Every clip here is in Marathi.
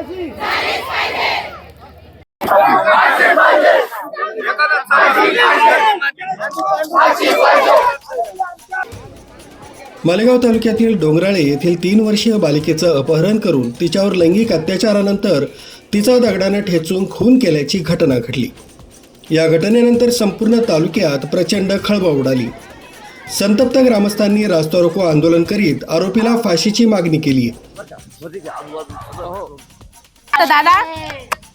फाशी मालेगाव तालुक्यातील डोंगराळे येथील तीन वर्षीय बालिकेचं अपहरण करून तिच्यावर लैंगिक अत्याचारानंतर तिचा दगडाने ठेचून खून केल्याची घटना घडली. या घटनेनंतर संपूर्ण तालुक्यात प्रचंड खळबळ उडाली. संतप्त ग्रामस्थांनी रास्तारोको आंदोलन करीत आरोपीला फाशीची मागणी केली. तर दादा?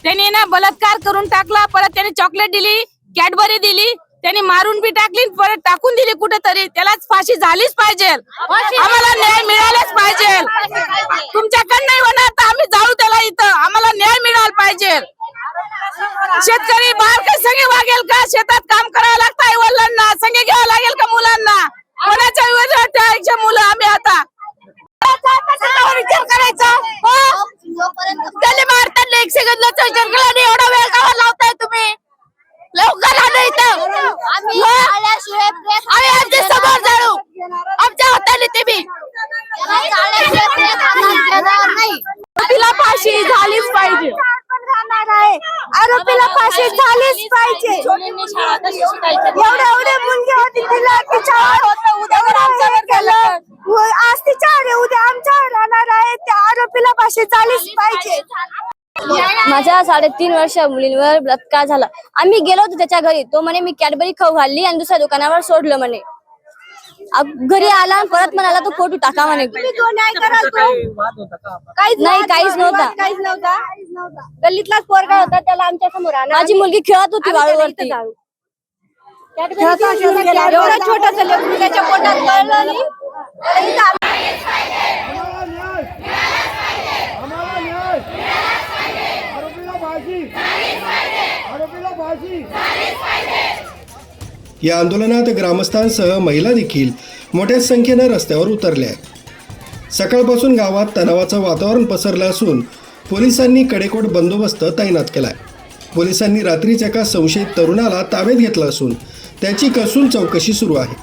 त्यांनी ना बलात्कार करून टाकला परत त्याने चॉकलेट दिली कॅडबरी दिली त्यांनी मारून बी टाकली परत टाकून दिली कुठेतरी. त्यालाच फाशी झालीच पाहिजे. आम्हाला न्याय मिळालाच पाहिजे. तुमच्याकडे नाही होणार तर आम्ही जाऊ त्याला इथं. आम्हाला न्याय मिळाला पाहिजे. शेतकरी बाहेर काही संगे वागेल का? शेतात काम करावं लागतं आई वडिलांना संगे घ्यावं लागेल का मुलांना कोणाच्या विरोधात ठेवायचे मुलं आम्ही आता कशावर विचार करायचा हो? त्याला मारताना एक सेकंदचा विचार केला आणि एवढा वेळ का लावताय तुम्ही लवकर आणा इथं हो? आम्ही आमच्यासमोर जाणू आमच्या हाताने ते बी तिला फाशी झालीच पाहिजे झालीच पाहिजे. एवढे एवढे मुलगी होती तिला तिच्यावर केलं. व आज तिच्यावर उद्या आमच्यावर राहणार आहे त्या आरोपीला झालीच पाहिजे. माझ्या साडेतीन वर्ष मुलींवर बलात्कार झाला. आम्ही गेलो होतो त्याच्या घरी. तो म्हणे मी कॅडबरी खाऊ घालली आणि दुसऱ्या दुकानावर सोडलं म्हणे. घरी आला आणि परत म्हणाला तो फोटो टाका म्हणे. तुम्ही तो न्याय कराल तो. काहीच नाही, काहीच नव्हता. काहीच नव्हता. गल्लीतलाच पोरगा होता त्याला आमच्यासमोर आणा माझी मुलगी खेळत होती वाळूवरती. एवढं छोटस लेकरू त्याच्या पोटात कळलं नाही. इथं न्याय आम्हाला न्याय आरोपीला फाशी आरोपीला फाशी या आंदोलनात ग्रामस्थांसह महिला देखील मोठ्या संख्येनं रस्त्यावर उतरल्या. सकाळपासून गावात तणावाचं वातावरण पसरलं असून पोलिसांनी कडेकोट बंदोबस्त तैनात केलाय. पोलिसांनी रात्रीच एका संशयित तरुणाला ताब्यात घेतलं असून त्याची कसून चौकशी सुरू आहे.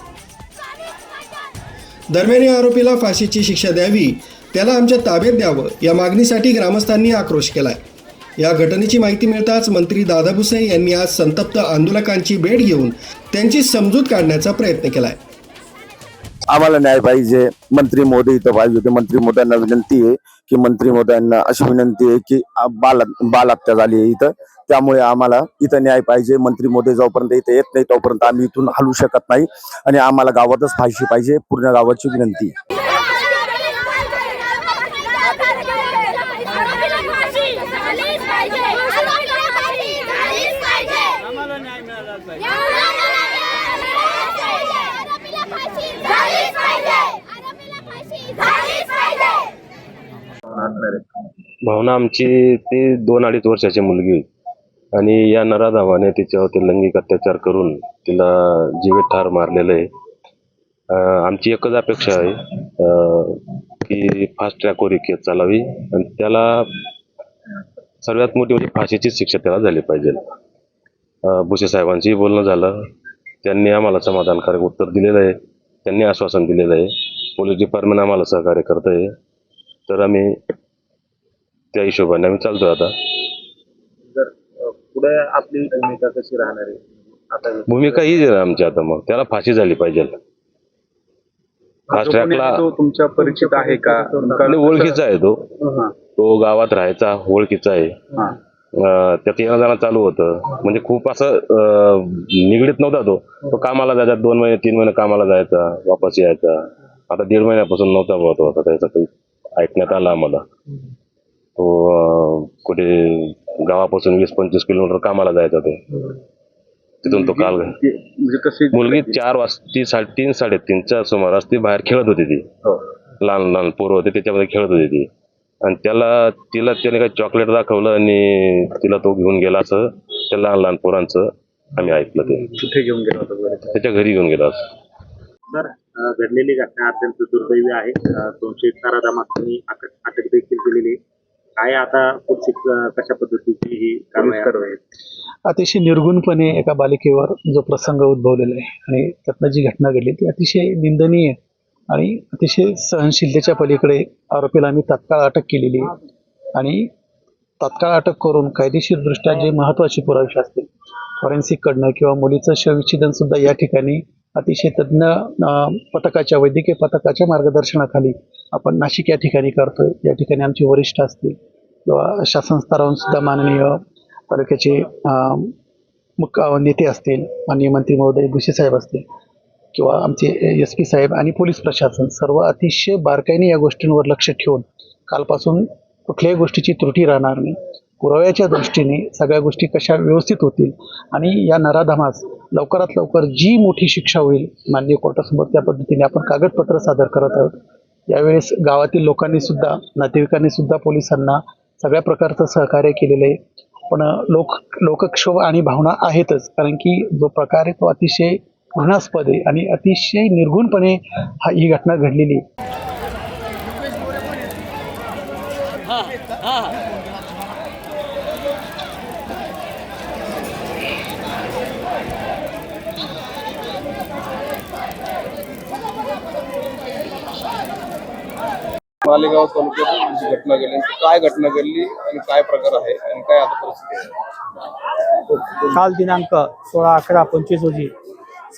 दरम्यान या आरोपीला फाशीची शिक्षा द्यावी त्याला आमच्या ताब्यात द्यावं या मागणीसाठी ग्रामस्थांनी आक्रोश केलाय. या घटनेची माहिती मिळताच मंत्री दादा भुसे यांनी आज संतप्त आंदोलकांची भेट घेऊन त्यांची समजूत काढण्याचा प्रयत्न केलाय. आम्हाला न्याय पाहिजे. मंत्री मोदी इथं पाहिजे होते. मंत्री मोदयांना विनंती आहे की मंत्री मोदयांना अशी विनंती आहे की बाल बाल हत्या झाली आहे इथं. त्यामुळे आम्हाला इथं न्याय पाहिजे. मंत्री मोदी जोपर्यंत इथे येत नाही तोपर्यंत आम्ही इथून हलू शकत नाही. आणि आम्हाला गावातच फाशी पाहिजे. पूर्ण गावाची विनंती भावना आमची ती दोन अडीच वर्षाची मुलगी होती. आणि या नराधावाने तिच्यावरती लैंगिक अत्याचार करून तिला जीवित ठार मारलेलं आहे. आमची एकच अपेक्षा आहे की फास्ट ट्रॅकवर केस चालावी. आणि त्याला सर्वात मोठी म्हणजे फाशीची शिक्षा त्याला झाली पाहिजे. भुसे साहेबांचीही बोलणं झालं. त्यांनी आम्हाला समाधानकारक उत्तर दिलेलं आहे. त्यांनी आश्वासन दिलेलं आहे. पोलीस डिपार्टमेंट आम्हाला सहकार्य करत आहे तर आम्ही त्या हिशोबाने आम्ही चालतो आता. जर अ, पुढे आपली भूमिका कशी राहणार आहे? आता भूमिका हीच आहे आमची आता मग. त्याला फाशी झाली पाहिजे फास्ट जो कोणी ट्रॅकला तो तुमच्या परिचित आहे का? आणि ओळखीचा आहे तो. हा, तो गावात राहायचा ओळखीचा आहे. हा. अं, त्यात येणं जाणं चालू होतं. म्हणजे खूप असं अं, निगडीत नव्हता तो. तो कामाला जायचा दोन महिने तीन महिने कामाला जायचा वापस यायचा. आता दीड महिन्यापासून नव्हता बुवा तो आता त्याचं काही ऐकण्यात आलं आम्हाला. तो कुठे गावापासून वीस पंचवीस किलोमीटर कामाला जायचा तो तिथून तो काल म्हणजे कशी मुलगी चार वाजता ती साडेतीन साडेतीनच्या सुमारास ती बाहेर खेळत होती ती. हो. लहान लहान पोरं होते त्याच्यामध्ये खेळत होती ती. आणि त्याला तिला त्याने काही चॉकलेट दाखवलं आणि तिला तो घेऊन गेला असं त्या लहान लहान पोरांचं आम्ही ऐकलं ते. कुठे घेऊन गेला होता? त्याच्या घरी घेऊन गेला असं. सर घडलेली घटना अत्यंत दुर्दैवी आहे. अ, संशयित नराधामांनी अटक देखील केलेली. काय आता पुढची कशा पद्धतीची ही कारवाई अतिशय निर्गुणपणे एका बालिकेवर जो प्रसंग उद्भवलेला आहे आणि त्यातनं जी घटना घडली ती अतिशय निंदनीय आणि अतिशय सहनशीलतेच्या पलीकडे आरोपीला आम्ही तात्काळ अटक केलेली आहे. आणि तात्काळ अटक करून कायदेशीरदृष्ट्या जे महत्त्वाचे पुरावे असतील फॉरेन्सिककडनं किंवा मुलीचं शवविच्छेदन सुद्धा या ठिकाणी अतिशय तज्ज्ञ पथकाच्या वैद्यकीय पथकाच्या मार्गदर्शनाखाली आपण नाशिक या ठिकाणी करतोय. या ठिकाणी आमचे वरिष्ठ असतील किंवा शासन स्तरावरून सुद्धा माननीय तालुक्याचे मुख्य नेते असतील माननीय मंत्री महोदय भुसे साहेब असतील किंवा आमचे एस पी साहेब आणि पोलीस प्रशासन सर्व अतिशय बारकाईने या गोष्टींवर लक्ष ठेवून कालपासून कुठल्याही गोष्टीची त्रुटी राहणार नाही. पुराव्याच्या दृष्टीने सगळ्या गोष्टी कशा व्यवस्थित होतील आणि या नराधामास लवकरात लवकर जी मोठी शिक्षा होईल माननीय कोर्टासमोर त्या पद्धतीने आपण कागदपत्र सादर करत आहोत. यावेळेस गावातील लोकांनी सुद्धा नातेवाईकांनी सुद्धा पोलिसांना सगळ्या प्रकारचं सहकार्य केलेलं आहे. पण लोक लोकक्षोभ आणि भावना आहेतच कारण की जो प्रकार आहे तो अतिशय घृणास्पद आहे आणि अतिशय निर्गुणपणे हा ही घटना घडलेली मालेगाव तालुक्यात जी घटना घडली काय घटना घडली आणि काय प्रकार आहे आणि काय आता परिस्थिती काल दिनांक सोळा अकरा पंचवीस रोजी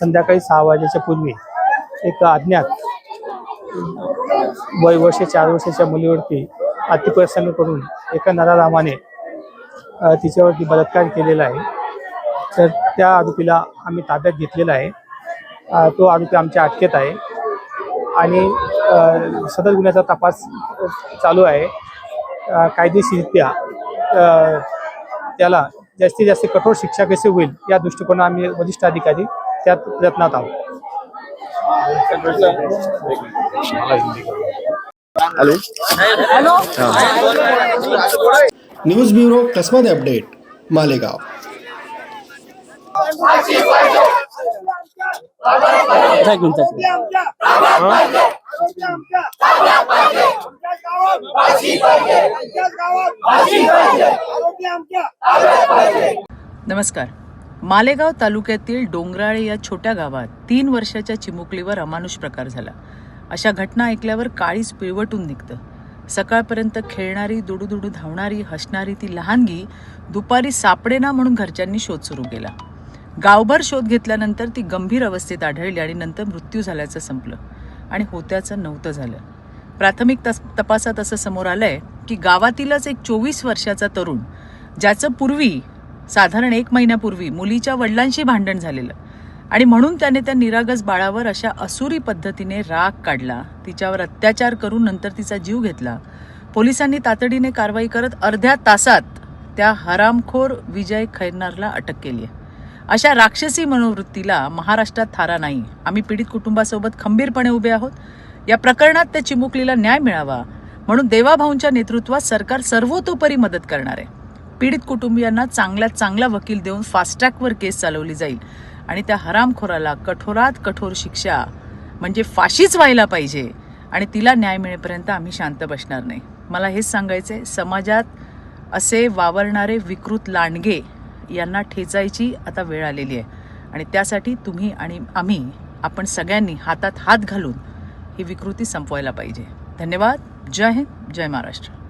संध्याकाळी सहा वाजेच्या पूर्वी एक अज्ञात वय वर्ष चार वर्षाच्या मुलीवरती अतिप्रसंग करून एका नरारामाने तिच्यावरती बलात्कार केलेला आहे. तर त्या आरोपीला आम्ही ताब्यात घेतलेला आहे. तो आरोपी आमच्या अटकेत आहे. आणि सदर गुन्ह्याचा तपास चालू आहे. अ, त्याला जास्तीत जास्त कठोर शिक्षा कशी होईल या दृष्टिकोनात आम्ही वरिष्ठ अधिकारी त्यात प्रयत्नात आहोत. न्यूज ब्युरो कसमध्ये अपडेट मालेगाव. आरोपी आमच्या नमस्कार. मालेगाव तालुक्यातील डोंगराळे या छोट्या गावात तीन वर्षाच्या चिमुकलीवर अमानुष प्रकार झाला. अशा घटना ऐकल्यावर काळीच पिळवटून निघतं. सकाळपर्यंत खेळणारी दुडूदुडू धावणारी हसणारी ती लहानगी दुपारी सापडेना म्हणून घरच्यांनी शोध सुरू केला. गावभर शोध घेतल्यानंतर ती गंभीर अवस्थेत आढळली आणि नंतर मृत्यू झाल्याचं संपलं. आणि होत्याचं नव्हतं झालं. प्राथमिक तस तपासात असं समोर आलंय की गावातीलच एक चोवीस वर्षाचा तरुण ज्याचं पूर्वी साधारण एक महिन्यापूर्वी मुलीच्या वडिलांशी भांडण झालेलं आणि म्हणून त्याने त्या निरागस बाळावर अशा असुरी पद्धतीने राग काढला तिच्यावर अत्याचार करून नंतर तिचा जीव घेतला. पोलिसांनी तातडीने कारवाई करत अर्ध्या तासात त्या हरामखोर विजय खैरनारला अटक केली आहे अशा राक्षसी मनोवृत्तीला महाराष्ट्रात थारा नाही. आम्ही पीडित कुटुंबासोबत खंबीरपणे उभे आहोत. या प्रकरणात त्या चिमुकलीला न्याय मिळावा म्हणून देवाभाऊंच्या नेतृत्वात सरकार सर्वतोपरी मदत करणार आहे. पीडित कुटुंबियांना चांगल्यात चांगला वकील देऊन फास्ट्रॅकवर केस चालवली जाईल आणि त्या हरामखोराला कठोरात कठोर शिक्षा म्हणजे फाशीच व्हायला पाहिजे आणि तिला न्याय मिळेपर्यंत आम्ही शांत बसणार नाही. मला हेच सांगायचंय समाजात असे वावरणारे विकृत लांडगे यांना ठेचायची आता वेळ आलेली आहे. आणि त्यासाठी तुम्ही आणि आम्ही आपण सगळ्यांनी हातात हात घालून ही विकृती संपवायला पाहिजे. धन्यवाद. जय हिंद. जय महाराष्ट्र.